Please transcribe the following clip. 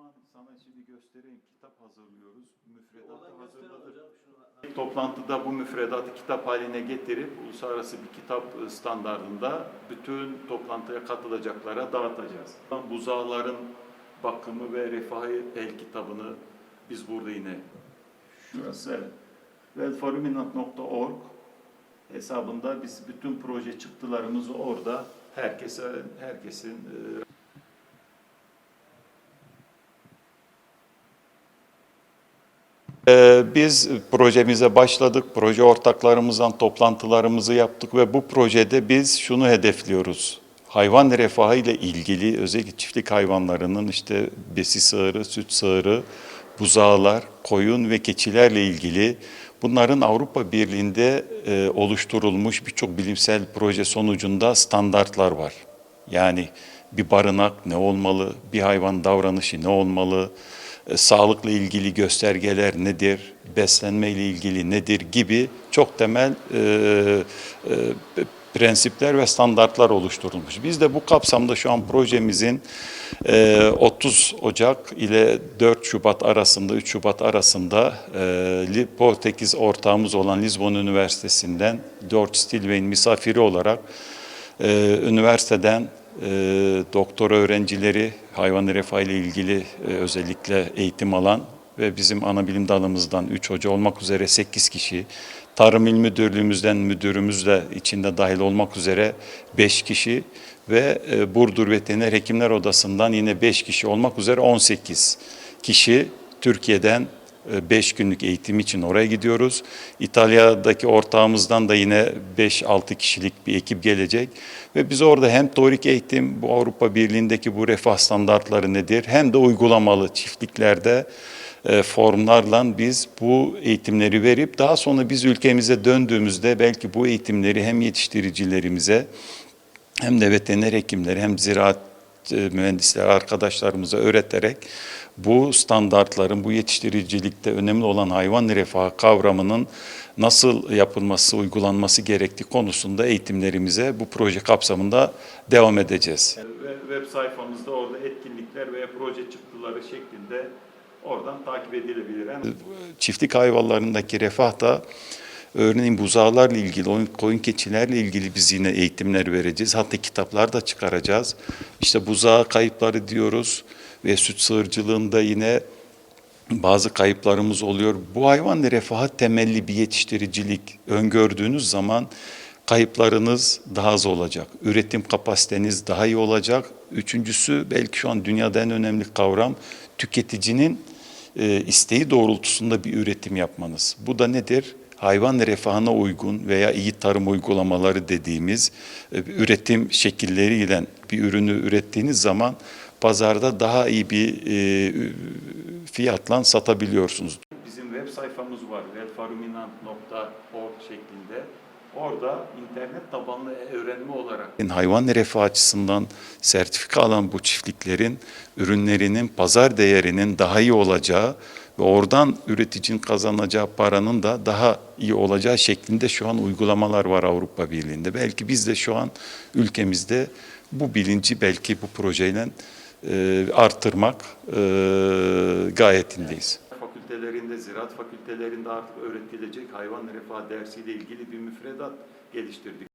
an sana şimdi göstereyim. Kitap hazırlıyoruz. Müfredatı hazırladık. şunu. Toplantıda bu müfredatı kitap haline getirip uluslararası bir kitap e, standardında bütün toplantıya katılacaklara dağıtacağız. Buzağların bakımı ve refahı el kitabını biz burada yine şurası evet. wellforuminant.org hesabında biz bütün proje çıktılarımızı orada herkese herkesin e, Ee, Biz projemize başladık. Proje ortaklarımızdan toplantılarımızı yaptık ve bu projede biz şunu hedefliyoruz. Hayvan refahı ile ilgili özellikle çiftlik hayvanlarının işte besi sığırı, süt sığırı, buzağlar, koyun ve keçilerle ilgili bunların Avrupa Birliği'nde e, oluşturulmuş birçok bilimsel proje sonucunda standartlar var. Yani bir barınak ne olmalı, bir hayvan davranışı ne olmalı, e, sağlıkla ilgili göstergeler nedir, beslenme ile ilgili nedir gibi çok temel e, e, prensipler ve standartlar oluşturulmuş. Biz de bu kapsamda şu an projemizin e, 30 Ocak ile 4 Şubat arasında, 3 Şubat arasında e, Portekiz ortağımız olan Lisbon Üniversitesi'nden George Stilwell'in misafiri olarak ee, üniversiteden e, doktora öğrencileri hayvan refahı ile ilgili e, özellikle eğitim alan ve bizim ana bilim dalımızdan 3 hoca olmak üzere 8 kişi, Tarım İl Müdürlüğümüzden müdürümüz de içinde dahil olmak üzere 5 kişi ve e, Burdur Veteriner Hekimler Odası'ndan yine 5 kişi olmak üzere 18 kişi Türkiye'den 5 günlük eğitim için oraya gidiyoruz. İtalya'daki ortağımızdan da yine 5-6 kişilik bir ekip gelecek. Ve biz orada hem teorik eğitim, bu Avrupa Birliği'ndeki bu refah standartları nedir, hem de uygulamalı çiftliklerde e, formlarla biz bu eğitimleri verip daha sonra biz ülkemize döndüğümüzde belki bu eğitimleri hem yetiştiricilerimize hem de veteriner hekimleri hem ziraat e, mühendisleri arkadaşlarımıza öğreterek bu standartların, bu yetiştiricilikte önemli olan hayvan refahı kavramının nasıl yapılması, uygulanması gerektiği konusunda eğitimlerimize bu proje kapsamında devam edeceğiz. Web sayfamızda orada etkinlikler veya proje çıktıları şeklinde oradan takip edilebilir. Çiftlik hayvanlarındaki refah da Örneğin buzağlarla ilgili, oyun- koyun keçilerle ilgili biz yine eğitimler vereceğiz. Hatta kitaplar da çıkaracağız. İşte buzağı kayıpları diyoruz ve süt sığırcılığında yine bazı kayıplarımız oluyor. Bu hayvan refahı temelli bir yetiştiricilik öngördüğünüz zaman kayıplarınız daha az olacak. Üretim kapasiteniz daha iyi olacak. Üçüncüsü belki şu an dünyada en önemli kavram tüketicinin e, isteği doğrultusunda bir üretim yapmanız. Bu da nedir? Hayvan refahına uygun veya iyi tarım uygulamaları dediğimiz e, üretim şekilleriyle bir ürünü ürettiğiniz zaman pazarda daha iyi bir e, fiyatla satabiliyorsunuz. Bizim web sayfamız var wellfaruminant.org şeklinde. Orada internet tabanlı öğrenme olarak hayvan refahı açısından sertifika alan bu çiftliklerin ürünlerinin pazar değerinin daha iyi olacağı ve oradan üreticinin kazanacağı paranın da daha iyi olacağı şeklinde şu an uygulamalar var Avrupa Birliği'nde. Belki biz de şu an ülkemizde bu bilinci belki bu projeyle e, artırmak e, gayetindeyiz. Fakültelerinde, ziraat fakültelerinde artık öğretilecek hayvan refah dersiyle ilgili bir müfredat geliştirdik.